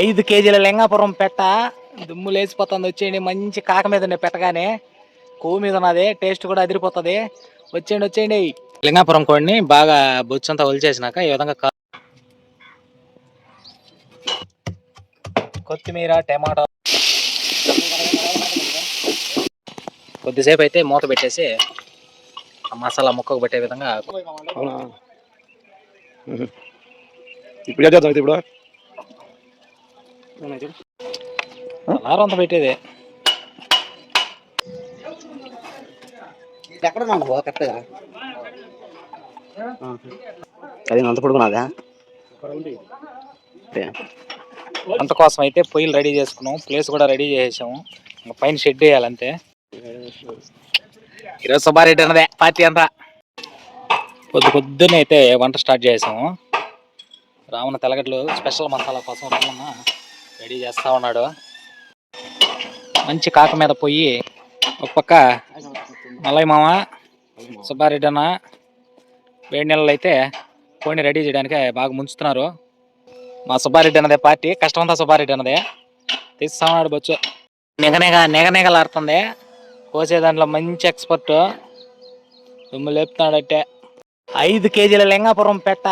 ఐదు కేజీల లింగాపురం పెట్ట. దుమ్ము లేచిపోతుంది వచ్చేయండి. మంచి కాక మీద ఉండే పెట్టగానే. కొవ్వు మీద ఉన్నది టేస్ట్ కూడా అదిరిపోతుంది. వచ్చేయండి వచ్చేయండి. లింగాపురం కోడిని బాగా బొచ్చంతా ఒలిచేసినాక ఈ విధంగా కొత్తిమీర టమాటో. కొద్దిసేపు అయితే మూత పెట్టేసి ఆ మసాలా ముక్కకు పెట్టే విధంగా ఇప్పుడు ఇప్పుడు? అలారం అంతా పెట్టేది. ఎక్కడ కరెక్ట్గా అది అంత అయితే పొయ్యిలు రెడీ చేసుకున్నాం. ప్లేస్ కూడా రెడీ చేసేసాము. ఇంకా పైన షెడ్ వేయాలంతే ఈరోజు సుబ్బారెడ్డి అన్నదే పార్టీ అంతా. పొద్దు పొద్దున్నే అయితే వంట స్టార్ట్ చేసాము. రావణ తెలగడ్లు స్పెషల్ మసాలా కోసం రామన్న రెడీ చేస్తా ఉన్నాడు. మంచి కాక మీద పొయ్యి ఒక పక్క మల్లయ్య మామ సుబ్బారెడ్డి అన్న వేడి నెలలు అయితే కోడిని రెడీ చేయడానికి బాగా ముంచుతున్నారు. మా సుబ్బారెడ్డి అన్నదే పార్టీ కష్టమంతా సుబ్బారెడ్డి అన్నదే. తీస్తామన్నాడు బొచ్చు. నిగనిగ నిగనిగలాడుతుంది. కోసే దాంట్లో మంచి ఎక్స్పర్ట్ దుమ్ము లేపుతున్నాడట్టే ఐదు కేజీల లింగాపురం పెట్ట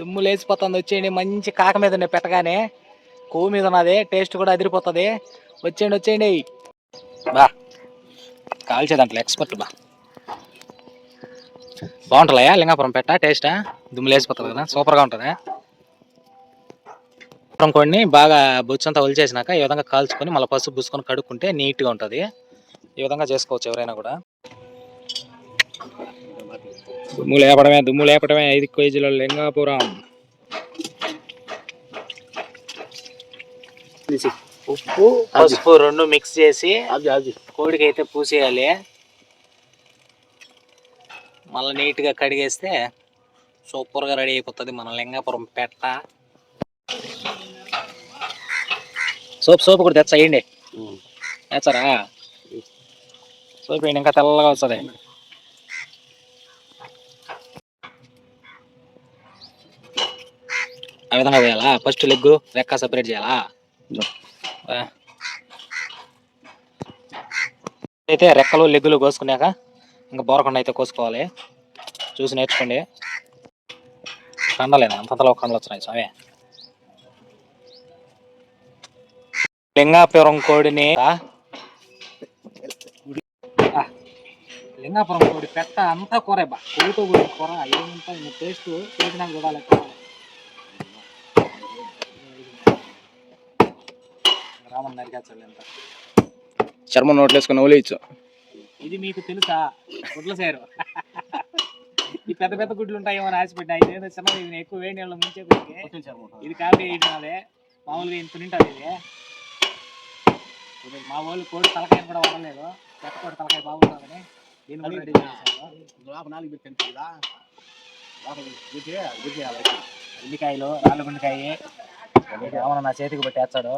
దుమ్ము లేచిపోతుంది. వచ్చేయండి మంచి కాక మీద ఉండే పెట్టగానే కొవ్వు మీద ఉన్నది టేస్ట్ కూడా అదిరిపోతుంది. వచ్చేయండి వచ్చేయండి. బా. కాల్చే ఎక్స్పర్ట్ బా. బాగుంటుందా లింగాపురం పెట్ట టేస్టా దుమ్ము లేచిపోతుంది కదా సూపర్గా ఉంటుంది? మొత్తం కొన్ని బాగా బొచ్చంతా ఒలిచేసినాక ఈ విధంగా కాల్చుకొని మళ్ళీ పసుపు పూసుకొని కడుక్కుంటే నీట్గా ఉంటుంది. ఈ విధంగా చేసుకోవచ్చు ఎవరైనా కూడా. దుమ్ము లేపడమే దుమ్ము లేపడమే ఐదు కేజీల లింగాపురం. ఉప్పు పసుపు రెండు మిక్స్ చేసి కోడికి అయితే పూసేయాలి. మళ్ళీ నీట్గా కడిగేస్తే సూపర్గా రెడీ అయిపోతుంది మన లింగాపురం పెట్ట. సోప్ సోప్ కూడా తెచ్చేయండి తెచ్చారా? సోప్ వేయండి ఇంకా తెల్లగా వస్తుంది. ఆ విధంగా వేయాలా? ఫస్ట్ లెగ్ రెక్క సపరేట్ చేయాలా. అయితే రెక్కలు లెగ్గులు కోసుకున్నాక ఇంకా బోరకుండా అయితే కోసుకోవాలి. చూసి నేర్చుకోండి. కండలేనా? అంతలో కండలు వచ్చినాయి స్వామి. లింగాపురం కోడిని ఆ? లింగాపురం కోడి పెట్ట అంతా కూర బా. కోడితో కూడిన కూర ఏమంతా టేస్ట్ చూసినాక చూడాలి రామన్ నరికేస్తాడు ఎంత చర్మం నోట్లు వేసుకొని ఒలియచ్చు. ఇది మీకు తెలుసా? గుడ్ల సేరు. ఈ పెద్ద పెద్ద గుడ్లు ఉంటాయేమో అని ఆశపెట్టినా ఇదేదో చిన్నది ఇది ఎక్కువ వేడి నీళ్ళు ముంచే కొద్దికి ఇది కాపీ వేయడం అదే మామూలుగా ఇంత తింటుంది ఇది. ఇది మా వాళ్ళు కోడి తలకాయని కూడా వాడలేదు. పెద్ద కోడి తలకాయ బాగుంటుందని. దీన్ని కూడా రెడీ రాళ్ళ గుండెకాయ. రావణ నా చేతికి పెట్టేస్తాడు.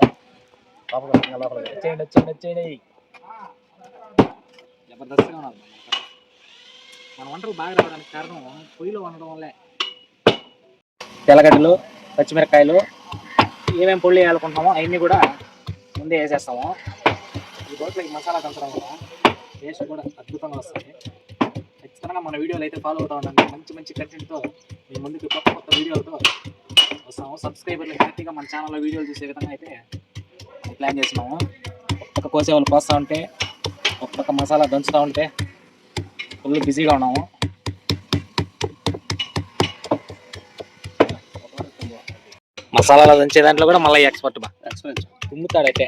వచ్చేయండి వచ్చేయండి వచ్చేయండి జబర్దస్త్గా ఉన్నది మన వంటలు బాగా రావడానికి కారణం పొయ్యిలో వండడం వల్లే. తెల్లగడ్డలు పచ్చిమిరపకాయలు ఏమేమి పొడి వేయాలనుకుంటున్నామో అవన్నీ కూడా ముందే వేసేస్తాము. ఈ రోట్లకి మసాలా దంచడం వల్ల టేస్ట్ కూడా అద్భుతంగా వస్తుంది. ఖచ్చితంగా మన వీడియోలు అయితే ఫాలో అవుతా ఉండండి. మంచి మంచి కంటెంట్తో మీ ముందుకు కొత్త కొత్త వీడియోలతో వస్తాము. సబ్స్క్రైబర్లు హ్యాపీగా మన ఛానల్లో వీడియోలు చూసే విధంగా అయితే ప్లాన్ చేసినాము. ఒక్క కోసే వాళ్ళు కోస్తూ ఉంటే ఒక్కొక్క మసాలా దంచుతూ ఉంటే ఫుల్ బిజీగా ఉన్నాము. మసాలాలు దంచే దాంట్లో కూడా మళ్ళీ ఎక్స్పర్ట్ బా. తుమ్ముతాడైతే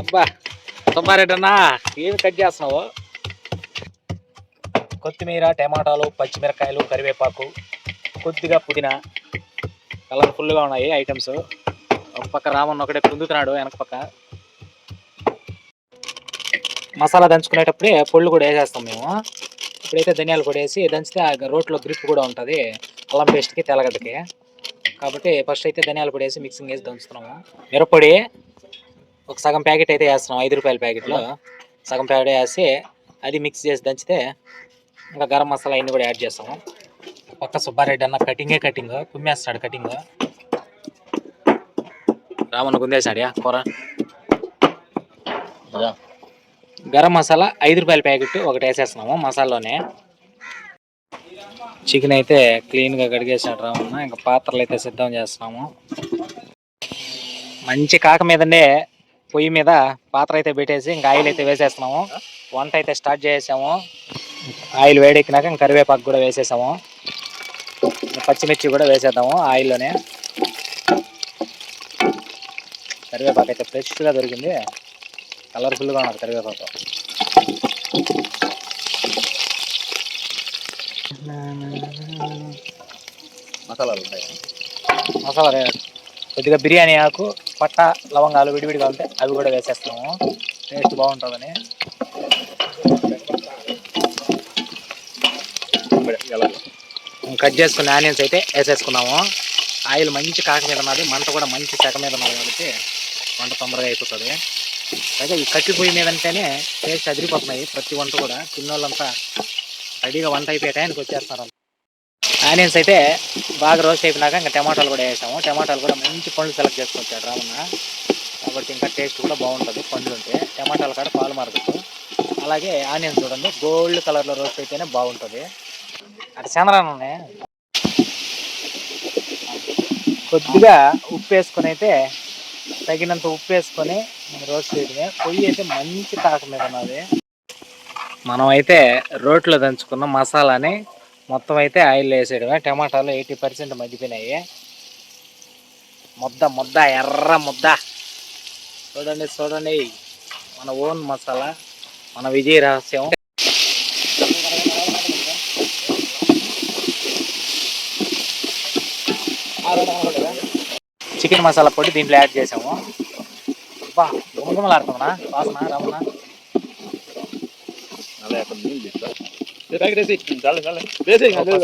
అబ్బా సుబ్బారెడ్డి అన్నా ఏమి కట్ చేస్తున్నావు? కొత్తిమీర టమాటాలు పచ్చిమిరకాయలు కరివేపాకు కొద్దిగా పుదీనా కలర్ఫుల్గా ఉన్నాయి ఐటమ్స్. ఒక పక్క రామన్న ఒకటే కుందుతున్నాడు వెనక పక్క. మసాలా దంచుకునేటప్పుడే పొళ్ళు కూడా వేసేస్తాం మేము. ఇప్పుడైతే ధనియాలు పొడి వేసి దంచితే ఆ రోట్లో గ్రిప్ కూడా ఉంటుంది అల్లం పేస్ట్కి తెల్లగడ్డకి. కాబట్టి ఫస్ట్ అయితే ధనియాల పొడి వేసి మిక్సింగ్ వేసి దంచుతున్నాము. మిరప్పొడి ఒక సగం ప్యాకెట్ అయితే వేస్తున్నాం ఐదు రూపాయల ప్యాకెట్లో. సగం ప్యాకెట్ వేసి అది మిక్స్ చేసి దంచితే ఇంకా గరం మసాలా అన్నీ కూడా యాడ్ చేస్తాము. పక్క సుబ్బారెడ్డి అన్న కటింగే కటింగ్ కుమ్మేస్తాడు కటింగ్. రామన్న గుందేశాడు కూర గరం మసాలా ఐదు రూపాయల ప్యాకెట్ ఒకటి వేసేస్తున్నాము మసాలాలోనే. చికెన్ అయితే క్లీన్గా కడిగేసాడు రామన్న ఇంకా పాత్రలు అయితే సిద్ధం చేస్తున్నాము. మంచి కాక మీదనే పొయ్యి మీద పాత్ర అయితే పెట్టేసి ఇంకా ఆయిల్ అయితే వేసేస్తున్నాము. వంట అయితే స్టార్ట్ చేసాము ఆయిల్ వేడెక్కినాక ఇంకా కరివేపాకు కూడా వేసేసాము. పచ్చిమిర్చి కూడా వేసేద్దాము ఆయిల్లోనే. కరివేపాకు అయితే ఫ్రెష్గా దొరికింది. కలర్ఫుల్గా ఉన్నది కరివేపాకు. మసాలాలు ఉంటాయి? మసాలా కొద్దిగా బిర్యానీ ఆకు పట్ట లవంగాలు విడివిడిగా ఉంటే అవి కూడా వేసేస్తాము. టేస్ట్ బాగుంటుందని. కట్ చేసుకున్న ఆనియన్స్ అయితే వేసేసుకున్నాము. ఆయిల్ మంచి కాక మీద ఉన్నది మంట కూడా మంచి చెక్క మీద ఉన్నది కాబట్టి వంట తొందరగా అయిపోతుంది. అయితే ఈ కట్టి పొయ్యి మీద అంటేనే టేస్ట్ అదిరిపోతున్నాయి ప్రతి వంట కూడా. తిన్నోళ్ళంతా రెడీగా వంట అయిపోయే టైంకి వచ్చేస్తున్నారు. ఆనియన్స్ అయితే బాగా రోస్ట్ అయిపోయినాక ఇంకా టమాటాలు కూడా వేసాము. టమాటాలు కూడా మంచి పండ్లు సెలెక్ట్ చేసుకొచ్చాడు రామన్న. కాబట్టి ఇంకా టేస్ట్ కూడా బాగుంటుంది పండ్లు ఉంటే టమాటాలు కాడ పాలు మారదు అలాగే ఆనియన్స్ చూడండి గోల్డ్ కలర్లో రోస్ట్ అయితేనే బాగుంటుంది. అటు చంద్రాన్ని కొద్దిగా ఉప్పు వేసుకొని అయితే తగినంత ఉప్పు వేసుకొని రోస్ట్ చేయడమే. పొయ్యి అయితే మంచి కాక మీద ఉన్నది. మనం అయితే రోట్లో దంచుకున్న మసాలాని మొత్తం అయితే ఆయిల్ వేసేయడమే. టమాటాలు ఎయిటీ పర్సెంట్ మగ్గిపోయినాయి. ముద్ద ముద్ద ఎర్ర ముద్ద. చూడండి చూడండి. మన ఓన్ మసాలా మన విజయ రహస్యం. చికెన్ మసాలా పొడి దీంట్లో యాడ్ చేసాము. బా గుమగుమలాడుతుందా వాసన రమణ.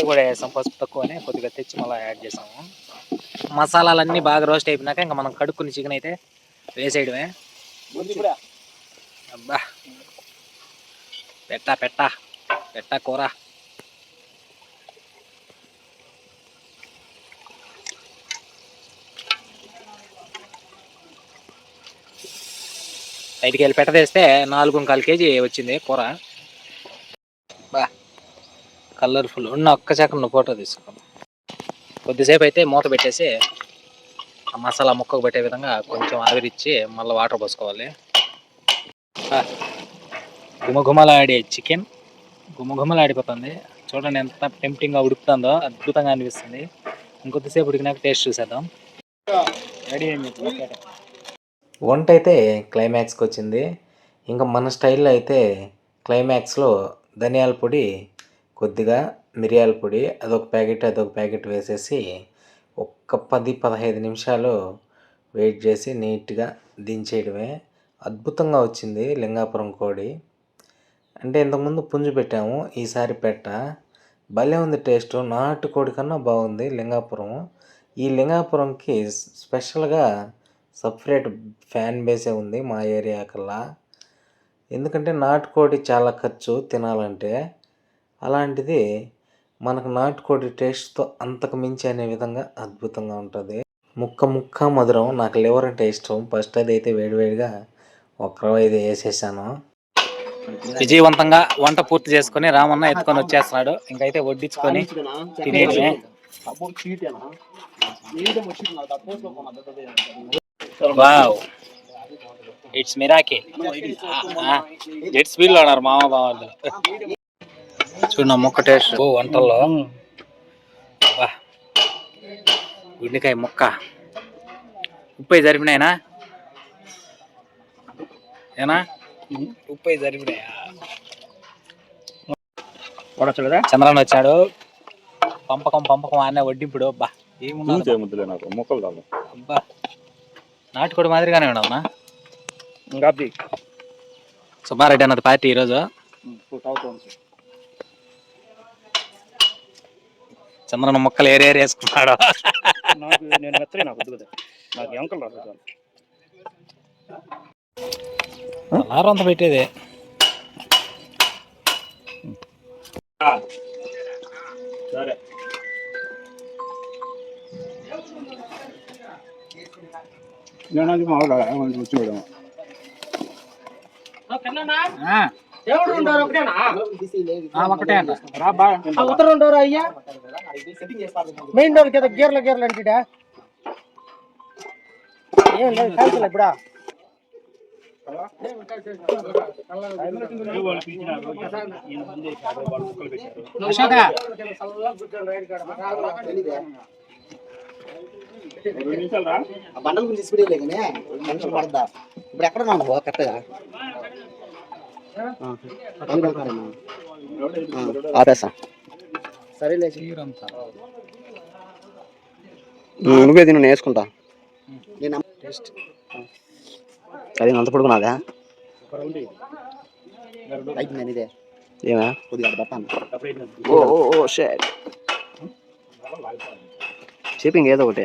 కూడా వేసాం. పసుపు తక్కువనే కొద్దిగా తెచ్చి మళ్ళీ యాడ్ చేసాము. మసాలాలన్నీ బాగా రోస్ట్ అయిపోయినాక ఇంకా మనం కడుక్కుని చికెన్ అయితే వేసేయడమే. అబ్బా. పెట్ట పెట్ట. పెట్ట కూర. బయటికి వెళ్ళి పెట్టదేస్తే నాలుగు కాలు కేజీ వచ్చింది కూర. బా. కలర్ఫుల్. ఉన్న ఒక్క సెకండ్ ఫోటో తీసుకో. కొద్దిసేపు అయితే మూత పెట్టేసి మసాలా ముక్కకు పెట్టే విధంగా కొంచెం ఆవిరిచ్చి మళ్ళీ వాటర్ పోసుకోవాలి. ఆ, చికెన్. గుమఘుమలాడిపోతుంది చూడండి ఎంత టెంప్టింగ్గా ఉడుకుతుందో అద్భుతంగా అనిపిస్తుంది. ఇంకొద్దిసేపు ఉడికినాక టేస్ట్ చూసేద్దాం. రెడీ అయింది. వంట అయితే క్లైమాక్స్కి వచ్చింది ఇంకా మన స్టైల్లో అయితే క్లైమాక్స్లో ధనియాల పొడి కొద్దిగా మిరియాల పొడి అదొక ప్యాకెట్ అదొక ప్యాకెట్ వేసేసి ఒక్క పది పదహైదు నిమిషాలు వెయిట్ చేసి నీట్గా దించేయడమే. అద్భుతంగా వచ్చింది లింగాపురం కోడి. అంటే ఇంతకుముందు పుంజు పెట్టాము ఈసారి పెట్ట. భలే ఉంది టేస్ట్ నాటు కోడి కన్నా బాగుంది లింగాపురం. ఈ లింగాపురంకి స్పెషల్గా సపరేట్ ఫ్యాన్ బేసే ఉంది మా ఏరియా కల్లా. ఎందుకంటే నాటుకోడి చాలా ఖర్చు తినాలంటే. అలాంటిది మనకు నాటుకోడి టేస్ట్తో అంతకు మించి అనే విధంగా అద్భుతంగా ఉంటుంది. ముక్క ముక్క మధురం నాకు లివర్ అంటే ఇష్టం. ఫస్ట్ అది అయితే వేడివేడిగా ఒక ఐదు వేసేసాను. విజయవంతంగా వంట పూర్తి చేసుకొని రామన్న ఎత్తుకొని వచ్చేస్తున్నాడు. ఇంకైతే వడ్డించుకొని తినేయడమే. వావ్. ఇట్స్ మిరాకి జెట్ స్పీడ్లో ఉన్నారు మామ బావాళ్ళు చూడు నా ముక్క టేస్ట్ ఓ వంటల్లో. వా గుండెకాయ ముక్క. ఉప్పు జరిపినాయినా? ఏనా? ఉప్పు జరిపినాయా? వాడచ్చు కదా చంద్రన్ వచ్చాడు. పంపకం పంపకం అనే వడ్డింపుడు. అబ్బా ఏమున్నా ముద్దులే నాకు. మొక్కలు అబ్బా. నాటుకోడి మాదిరిగానే ఉండవునా ఇంకా అది సుబ్బారెడ్డి అన్నది పార్టీ ఈరోజు చంద్రన్న మొక్కలు ఏరేరు వేసుకున్నాడు. నాకు నేను మెత్తలే నాకు వద్దు కదా. నాకు ఎంకలు రాదు అలారం అంత పెట్టేది. సరే. నేను మామూలు వచ్చి ఆ, ఆ, ఒకటే అంట రా బా. ఉత్తరం డోర్ అయ్యా? మెయిన్ డోర్ కదా గేర్ల గేర్లు అంటే ఏం లేదు కాల్చలే ఇప్పుడా? అశోక బండల గురించి స్పీడ్ కానీ మనుషులు పడద్దా? ఇప్పుడు ఎక్కడ ఉన్నావు? కరెక్ట్గా ఆపేసా సరేలే నువ్వే తిను నేను వేసుకుంటా నేను అది అంత పడుకున్నాదా అయిపోయింది ఇదే. ఏమా? కొద్దిగా పట్టాను. ఓ ఓ షేట్. షేపింగ్ ఏదో ఒకటి.